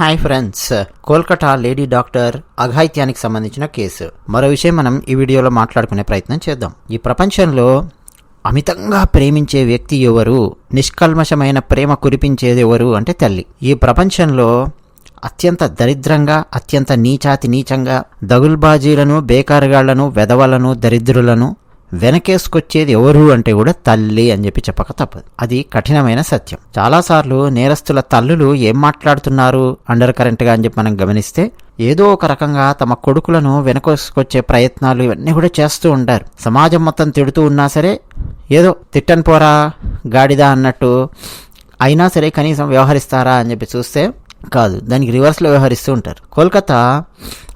Hi friends. Kolkata lady doctor అఘాయిత్యానికి సంబంధించిన case. మరో విషయం మనం ఈ వీడియోలో మాట్లాడుకునే ప్రయత్నం చేద్దాం. ఈ ప్రపంచంలో అమితంగా ప్రేమించే వ్యక్తి ఎవరు నిష్కల్మషమైన ప్రేమ కురిపించేది ఎవరు అంటే తల్లి. ఈ ప్రపంచంలో అత్యంత దరిద్రంగా అత్యంత నీచాతి నీచంగా దగుల్బాజీలను బేకారుగాళ్ళను వెధవలను దరిద్రులను వెనకేసుకొచ్చేది ఎవరు అంటే కూడా తల్లి అని చెప్పి చెప్పక తప్పదు. అది కఠినమైన సత్యం. చాలాసార్లు నేరస్తుల తల్లులు ఏం మాట్లాడుతున్నారు అండర్ కరెంట్గా అని చెప్పి మనం గమనిస్తే ఏదో ఒక రకంగా తమ కొడుకులను వెనకేసుకొచ్చే ప్రయత్నాలు ఇవన్నీ కూడా చేస్తూ ఉంటారు. సమాజం మొత్తం తిడుతూ ఉన్నా సరే ఏదో తిట్టని పోరా గాడిదా అన్నట్టు అయినా సరే కనీసం వ్యవహరిస్తారా అని చెప్పి చూస్తే కాదు. దానికి రివర్స్లో వ్యవహరిస్తూ ఉంటారు. కోల్కతా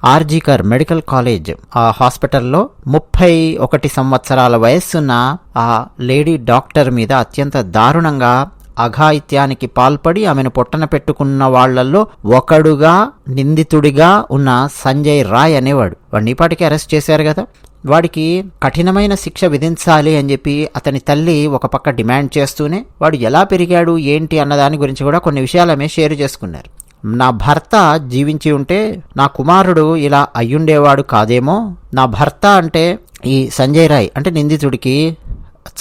ఆర్జీకర్ మెడికల్ కాలేజ్ ఆ హాస్పిటల్లో ముప్పై ఒకటి సంవత్సరాల వయస్సున్న ఆ లేడీ డాక్టర్ మీద అత్యంత దారుణంగా అఘాయిత్యానికి పాల్పడి ఆమెను పొట్టన పెట్టుకున్న వాళ్ళల్లో ఒకడుగా నిందితుడిగా ఉన్న సంజయ్ రాయ్ అనేవాడు. వాడిని ఇప్పటికే అరెస్ట్ చేశారు కదా. వాడికి కఠినమైన శిక్ష విధించాలి అని చెప్పి అతని తల్లి ఒక పక్క డిమాండ్ చేస్తూనే వాడు ఎలా పెరిగాడు ఏంటి అన్న దాని గురించి కూడా కొన్ని విషయాలు ఆమె షేర్ చేసుకున్నారు. నా భర్త జీవించి ఉంటే నా కుమారుడు ఇలా అయ్యుండేవాడు కాదేమో? నా భర్త అంటే ఈ సంజయ్ రాయ్ అంటే నిందితుడికి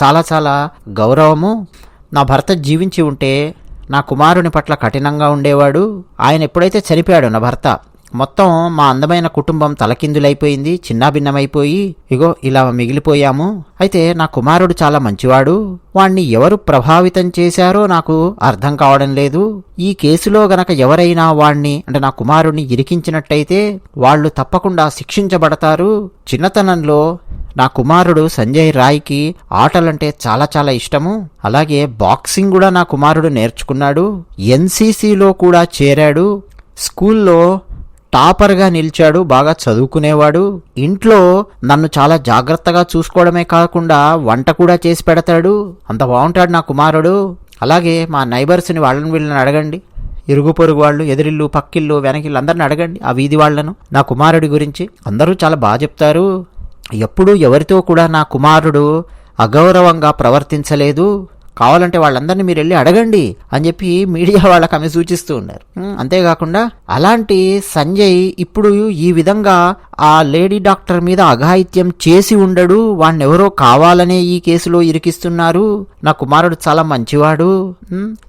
చాలా చాలా గౌరవము. నా భర్త జీవించి ఉంటే నా కుమారుని పట్ల కఠినంగా ఉండేవాడు. ఆయన ఎప్పుడైతే చనిపోయాడు నా భర్త మొత్తం మా అందమైన కుటుంబం తలకిందులైపోయింది చిన్నాభిన్నమైపోయి ఇగో ఇలా మిగిలిపోయాము. అయితే నా కుమారుడు చాలా మంచివాడు. వాణ్ణి ఎవరు ప్రభావితం చేశారో నాకు అర్థం కావడం లేదు. ఈ కేసులో గనక ఎవరైనా వాణ్ణి అంటే నా కుమారుడిని ఇరికించినట్టయితే వాళ్ళు తప్పకుండా శిక్షించబడతారు. చిన్నతనంలో నా కుమారుడు సంజయ్ రాయ్కి ఆటలంటే చాలా చాలా ఇష్టము. అలాగే బాక్సింగ్ కూడా నా కుమారుడు నేర్చుకున్నాడు. ఎన్సీసీలో కూడా చేరాడు. స్కూల్లో టాపర్గా నిలిచాడు బాగా చదువుకునేవాడు. ఇంట్లో నన్ను చాలా జాగ్రత్తగా చూసుకోవడమే కాకుండా వంట కూడా చేసి పెడతాడు. అంత బాగుంటాడు నా కుమారుడు. అలాగే మా నైబర్స్ని వాళ్ళని వీళ్ళని అడగండి. ఇరుగు పొరుగు వాళ్ళు ఎదిరిల్లు పక్కిల్లు వెనకిళ్ళు అందరిని అడగండి ఆ వీధి వాళ్ళను నా కుమారుడి గురించి. అందరూ చాలా బాగా చెప్తారు. ఎప్పుడూ ఎవరితో కూడా నా కుమారుడు అగౌరవంగా ప్రవర్తించలేదు. కావాలంటే వాళ్ళందరినీ మీరు వెళ్ళి అడగండి అని చెప్పి మీడియా వాళ్ళకి ఆమె సూచిస్తూ ఉన్నారు. అంతేకాకుండా అలాంటి సంజయ్ ఇప్పుడు ఈ విధంగా ఆ లేడీ డాక్టర్ మీద అఘాయిత్యం చేసి ఉండడు వాణ్ణెవరో కావాలనే ఈ కేసులో ఇరికిస్తున్నారు. నా కుమారుడు చాలా మంచివాడు.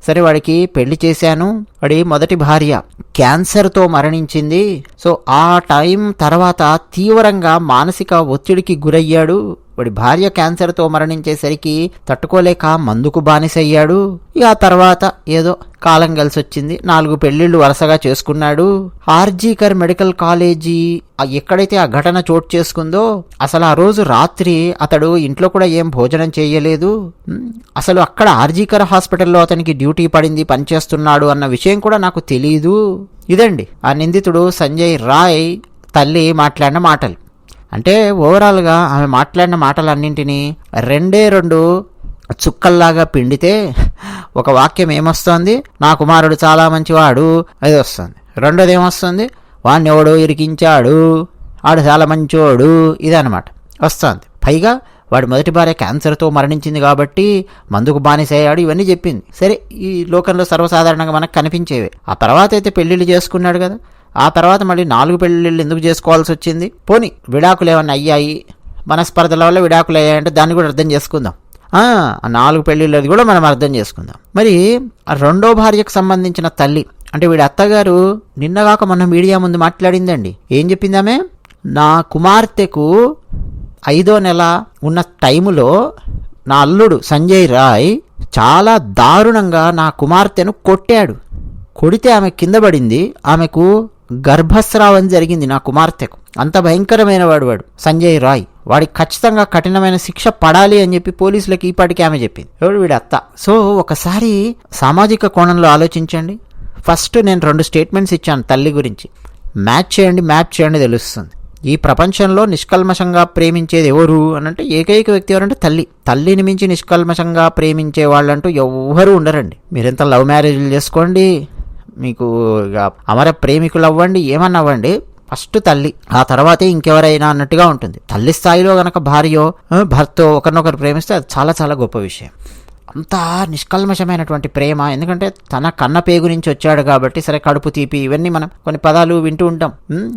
సరే వాడికి పెళ్ళి చేశాను. వాడి మొదటి భార్య క్యాన్సర్తో మరణించింది. సో ఆ టైం తర్వాత తీవ్రంగా మానసిక ఒత్తిడికి గురయ్యాడు. వాడి భార్య క్యాన్సర్తో మరణించేసరికి తట్టుకోలేక మందుకు బానిసయ్యాడు. ఇక ఆ తర్వాత ఏదో కాలం కలిసొచ్చింది. నాలుగు పెళ్ళిళ్ళు వరుసగా చేసుకున్నాడు. ఆర్జీకర్ మెడికల్ కాలేజీ ఎక్కడైతే ఆ ఘటన చోటు చేసుకుందో అసలు ఆ రోజు రాత్రి అతడు ఇంట్లో కూడా ఏం భోజనం చేయలేదు. అసలు అక్కడ ఆర్జీకర్ హాస్పిటల్లో అతనికి డ్యూటీ పడింది పనిచేస్తున్నాడు అన్న విషయం కూడా నాకు తెలియదు ఇదండి. ఆ నిందితుడు సంజయ్ రాయ్ తల్లి మాట్లాడిన మాటలు. అంటే ఓవరాల్గా ఆమె మాట్లాడిన మాటలన్నింటినీ రెండే రెండు చుక్కల్లాగా పిండితే ఒక వాక్యం ఏమొస్తోంది? నా కుమారుడు చాలా మంచివాడు అది వస్తుంది. రెండోది ఏమొస్తుంది? వాడిని ఎవడో ఇరికించాడు ఆడు చాలా మంచోడు ఇదనమాట వస్తుంది. పైగా వాడి మొదటి భార్య క్యాన్సర్తో మరణించింది కాబట్టి మందుకు బానిసయ్యాడు ఇవన్నీ చెప్పింది. సరే ఈ లోకంలో సర్వసాధారణంగా మనకు కనిపించేవి. ఆ తర్వాత అయితే పెళ్ళిళ్ళు చేసుకున్నాడు కదా. ఆ తర్వాత మళ్ళీ నాలుగు పెళ్ళిళ్ళు ఎందుకు చేసుకోవాల్సి వచ్చింది? పోని విడాకులు ఏమన్నా అయ్యాయి? మనస్పర్ధల వల్ల విడాకులు అయ్యాయంటే దాన్ని కూడా అర్థం చేసుకుందాం. ఆ నాలుగు పెళ్ళిళ్ళది కూడా మనం అర్థం చేసుకుందాం. మరి రెండో భార్యకు సంబంధించిన తల్లి అంటే వీడి అత్తగారు నిన్నగాక మొన్న మీడియా ముందు మాట్లాడిందండి. ఏం చెప్పిందామే నా కుమార్తెకు ఐదో నెల ఉన్న టైములో నా అల్లుడు సంజయ్ రాయ్ చాలా దారుణంగా నా కుమార్తెను కొట్టాడు. కొడితే ఆమె కింద పడింది. ఆమెకు గర్భస్రావం జరిగింది నా కుమార్తెకు. అంత భయంకరమైన వాడు వాడు. సంజయ్ రాయ్. వాడికి ఖచ్చితంగా కఠినమైన శిక్ష పడాలి అని చెప్పి పోలీసులకు ఈపాటికి ఆమె చెప్పింది. ఎవడు వీడి అత్త? సో ఒకసారి సామాజిక కోణంలో ఆలోచించండి. ఫస్ట్ నేను రెండు స్టేట్మెంట్స్ ఇచ్చాను తల్లి గురించి. మ్యాచ్ చేయండి మ్యాప్ చేయండి తెలుస్తుంది. ఈ ప్రపంచంలో నిష్కల్మషంగా ప్రేమించేది ఎవరు అని అంటే ఏకైక వ్యక్తి ఎవరంటే తల్లి. తల్లిని మించి నిష్కల్మషంగా ప్రేమించే వాళ్ళంటూ ఎవ్వరూ ఉండరండి. మీరెంత లవ్ మ్యారేజ్లు చేసుకోండి? మీకు ఇక అమర ప్రేమికులు అవ్వండి ఏమన్నా అవ్వండి ఫస్ట్ తల్లి ఆ తర్వాతే ఇంకెవరైనా అన్నట్టుగా ఉంటుంది. తల్లి స్థాయిలో గనక భార్యో భర్తో ఒకరినొకరు ప్రేమిస్తే అది చాలా చాలా గొప్ప విషయం. అంతా నిష్కల్మషమైనటువంటి ప్రేమ ఎందుకంటే తన కన్న పేగు నుంచి వచ్చాడు కాబట్టి సరే కడుపు తీపి ఇవన్నీ మనం కొన్ని పదాలు వింటూ ఉంటాం.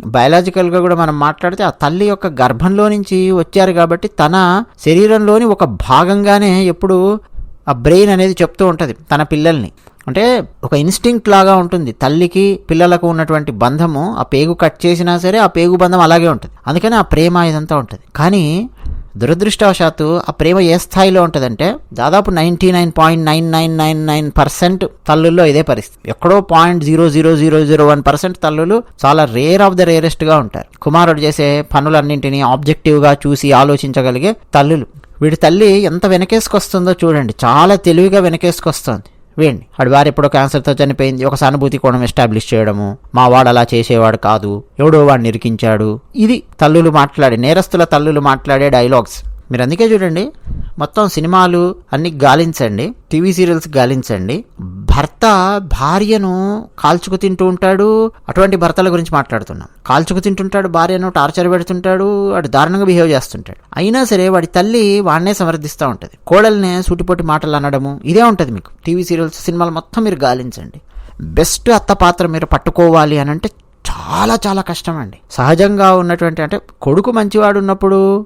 బయలాజికల్గా కూడా మనం మాట్లాడితే ఆ తల్లి యొక్క గర్భంలో నుంచి వచ్చారు కాబట్టి తన శరీరంలోని ఒక భాగంగానే ఎప్పుడు ఆ బ్రెయిన్ అనేది చెప్తూ ఉంటుంది తన పిల్లల్ని. అంటే ఒక ఇన్స్టింక్ట్ లాగా ఉంటుంది. తల్లికి పిల్లలకు ఉన్నటువంటి బంధము ఆ పేగు కట్ చేసినా సరే ఆ పేగు బంధం అలాగే ఉంటుంది. అందుకని ఆ ప్రేమ ఇదంతా ఉంటుంది. కానీ దురదృష్టవశాత్తు ఆ ప్రేమ ఏ స్థాయిలో ఉంటుందంటే దాదాపు ninety nine point nine nine nine nine percent తల్లుల్లో ఇదే పరిస్థితి. ఎక్కడో point zero zero zero zero one percent తల్లులు చాలా రేర్ ఆఫ్ ద రేరెస్ట్గా ఉంటారు. కుమారుడు చేసే పనులన్నింటినీ ఆబ్జెక్టివ్గా చూసి ఆలోచించగలిగే తల్లులు. వీడి తల్లి ఎంత వెనకేసుకొస్తుందో చూడండి. చాలా తెలివిగా వెనకేసుకొస్తుంది. వేయండి వాడి వారు ఎప్పుడో క్యాన్సర్తో చనిపోయింది. ఒక సానుభూతి కోణం ఎస్టాబ్లిష్ చేయడము. మా వాడు అలా చేసేవాడు కాదు. ఎవడో వాడిని ఇరికించాడు. ఇది తల్లులు మాట్లాడే నేరస్తుల తల్లులు మాట్లాడే డైలాగ్స్. మీరు అందుకే చూడండి. మొత్తం సినిమాలు అన్ని గాలించండి. TV serials గాలించండి. భర్త భార్యను కాల్చుకు తింటూ ఉంటాడు. అటువంటి భర్తల గురించి మాట్లాడుతున్నాం. కాల్చుకు తింటుంటాడు భార్యను టార్చర్ పెడుతుంటాడు వాడు దారుణంగా బిహేవ్ చేస్తుంటాడు. అయినా సరే వాడి తల్లి వాడినే సమర్థిస్తూ ఉంటుంది. కోడల్నే సూటిపోటి మాటలు అనడము ఇదే ఉంటుంది మీకు. టీవీ సీరియల్స్ సినిమాలు మొత్తం మీరు గాలించండి. బెస్ట్ అత్త పాత్ర మీరు పట్టుకోవాలి అని అంటే చాలా చాలా కష్టం అండి. సహజంగా ఉన్నటువంటి అంటే కొడుకు మంచివాడు ఉన్నప్పుడు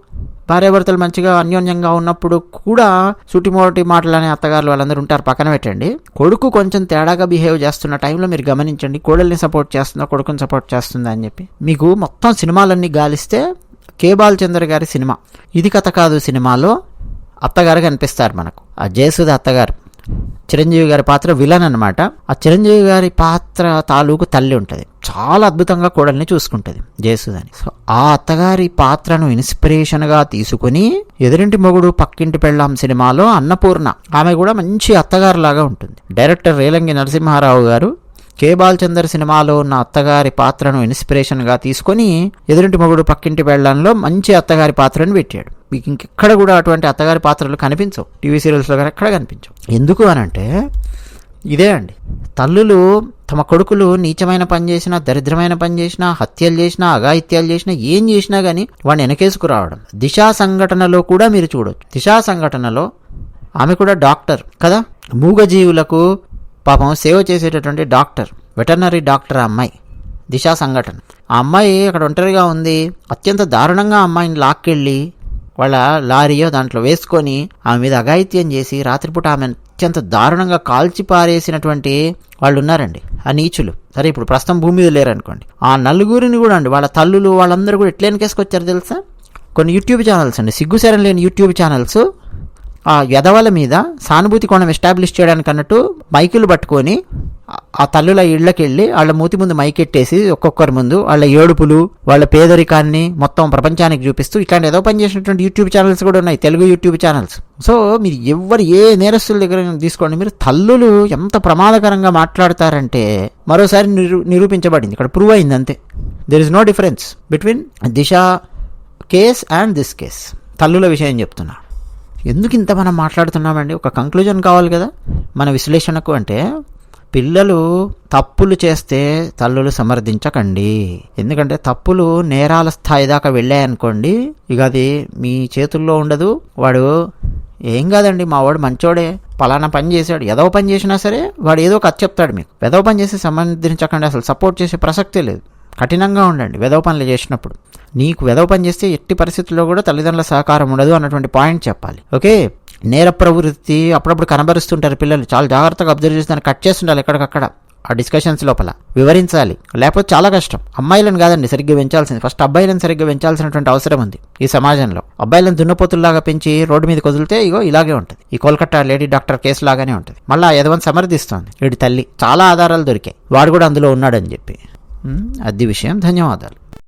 భార్యాభర్తలు మంచిగా అన్యోన్యంగా ఉన్నప్పుడు కూడా సుటిమోటి మాటలనే అత్తగారులు వాళ్ళందరూ ఉంటారు. పక్కన పెట్టండి. కొడుకు కొంచెం తేడాగా బిహేవ్ చేస్తున్న టైంలో మీరు గమనించండి. కోడల్ని సపోర్ట్ చేస్తుందా కొడుకుని సపోర్ట్ చేస్తుందా అని చెప్పి. మీకు మొత్తం సినిమాలన్నీ గాలిస్తే కే బాలచంద్ర గారి సినిమా. ఇది కథ కాదు సినిమాలో అత్తగారు కనిపిస్తారు మనకు. ఆ జయసుధ అత్తగారు. చిరంజీవి గారి పాత్ర విలన్ అనమాట ఆ చిరంజీవి గారి పాత్ర తాలూకు తల్లి ఉంటుంది. చాలా అద్భుతంగా కోడల్ని చూసుకుంటుంది. జయసుధని సో ఆ అత్తగారి పాత్రను ఇన్స్పిరేషన్గా తీసుకుని ఎదురింటి మొగుడు పక్కింటి పెళ్ళాం సినిమాలో అన్నపూర్ణ. ఆమె కూడా మంచి అత్తగారు లాగా ఉంటుంది. డైరెక్టర్ రేలంగి నరసింహారావు గారు కే బాలచందర్ సినిమాలో ఉన్న అత్తగారి పాత్రను ఇన్స్పిరేషన్గా తీసుకొని ఎదురింటి మొగుడు పక్కింటి వెళ్ళడంలో మంచి అత్తగారి పాత్రను పెట్టాడు. మీకు ఇంకెక్కడ కూడా అటువంటి అత్తగారి పాత్రలు కనిపించవు. టీవీ సీరియల్స్లో కానీ ఎక్కడ కనిపించవు. ఎందుకు అనంటే ఇదే అండి. తల్లులు తమ కొడుకులు నీచమైన పని చేసినా దరిద్రమైన పని చేసినా హత్యలు చేసినా అఘాయిత్యాలు చేసినా ఏం చేసినా కానీ వాడిని వెనకేసుకురావడం దిశా సంఘటనలో కూడా మీరు చూడొచ్చు. దిశా సంఘటనలో ఆమె కూడా డాక్టర్ కదా. మూగజీవులకు పాపం సేవ చేసేటటువంటి డాక్టర్ వెటర్నరీ డాక్టర్ ఆ అమ్మాయి దిశా సంఘటన. ఆ అమ్మాయి అక్కడ ఒంటరిగా ఉంది. అత్యంత దారుణంగా అమ్మాయిని లాక్కెళ్ళి వాళ్ళ లారీయో దాంట్లో వేసుకొని ఆమె మీద అఘాయిత్యం చేసి రాత్రిపూట ఆమె అత్యంత దారుణంగా కాల్చి పారేసినటువంటి వాళ్ళు ఉన్నారండి ఆ నీచులు. సరే ఇప్పుడు ప్రస్తుతం భూమి మీద లేరనుకోండి. ఆ నలుగురిని కూడా అండి వాళ్ళ తల్లులు వాళ్ళందరూ కూడా ఎట్లేనికేసుకొచ్చారు తెలుసా? కొన్ని యూట్యూబ్ ఛానల్స్ అండి. సిగ్గుసేరం లేని యూట్యూబ్ ఛానల్స్ ఆ ఎదవల మీద సానుభూతి కోణం ఎస్టాబ్లిష్ చేయడానికి అన్నట్టు మైకులు పట్టుకొని ఆ తల్లుల ఇళ్ళకి వెళ్ళి వాళ్ళ మూతి ముందు మైకెట్టేసి ఒక్కొక్కరి ముందు వాళ్ళ ఏడుపులు వాళ్ళ పేదరికాన్ని మొత్తం ప్రపంచానికి చూపిస్తూ ఇట్లాంటి ఏదో పని చేసినటువంటి యూట్యూబ్ ఛానల్స్ కూడా ఉన్నాయి తెలుగు యూట్యూబ్ ఛానల్స్ సో మీరు ఎవరు ఏ నేరస్తుల దగ్గర తీసుకోండి. మీరు తల్లులు ఎంత ప్రమాదకరంగా మాట్లాడతారంటే మరోసారి నిరూ నిరూపించబడింది. ఇక్కడ ప్రూవ్ అయింది అంతే there is no difference between Disha case and this case తల్లుల విషయం చెప్తున్నా. ఎందుకు ఇంత మనం మాట్లాడుతున్నామండి? ఒక కంక్లూజన్ కావాలి కదా? మన విశ్లేషణకు అంటే పిల్లలు తప్పులు చేస్తే తల్లులు సమర్థించకండి. ఎందుకంటే తప్పులు నేరాల స్థాయి దాకా వెళ్ళాయనుకోండి ఇక అది మీ చేతుల్లో ఉండదు. వాడు ఏం కాదండి మా వాడు మంచోడే పలానా పని చేశాడు ఏదో పని చేసినా సరే వాడు ఏదో ఒక చెప్తాడు మీకు. ఏదో పని చేసి సమర్థించకండి అసలు సపోర్ట్ చేసే ప్రసక్తే లేదు. కఠినంగా ఉండండి వెదవ పనులు చేసినప్పుడు. నీకు వెదవ పని చేస్తే ఎట్టి పరిస్థితుల్లో కూడా తల్లిదండ్రుల సహకారం ఉండదు అన్నటువంటి పాయింట్ చెప్పాలి. ఓకే? నేర ప్రవృత్తి అప్పుడప్పుడు కనబరుస్తుంటారు పిల్లలు. చాలా జాగ్రత్తగా అబ్జర్వ్ చేసి దాన్ని కట్ చేస్తుండాలి ఎక్కడికక్కడ. ఆ డిస్కషన్స్ లోపల. వివరించాలి. లేకపోతే చాలా కష్టం. అమ్మాయిలను కాదండి సరిగ్గా పెంచాల్సింది. ఫస్ట్ అబ్బాయిలను సరిగ్గా పెంచాల్సినటువంటి అవసరం ఉంది ఈ సమాజంలో. అబ్బాయిలను దున్నపోతుల్లాగా పెంచి రోడ్డు మీద వదిలితే ఇగో ఇలాగే ఉంటుంది. ఈ కోల్కతా లేడీ డాక్టర్ కేసు లాగానే ఉంటుంది. మళ్ళీ ఎదవని సమర్థిస్తోంది. వీడి తల్లి చాలా ఆధారాలు దొరికాయి. వాడు కూడా అందులో ఉన్నాడని చెప్పి. అది విషయం. ధన్యవాదాలు.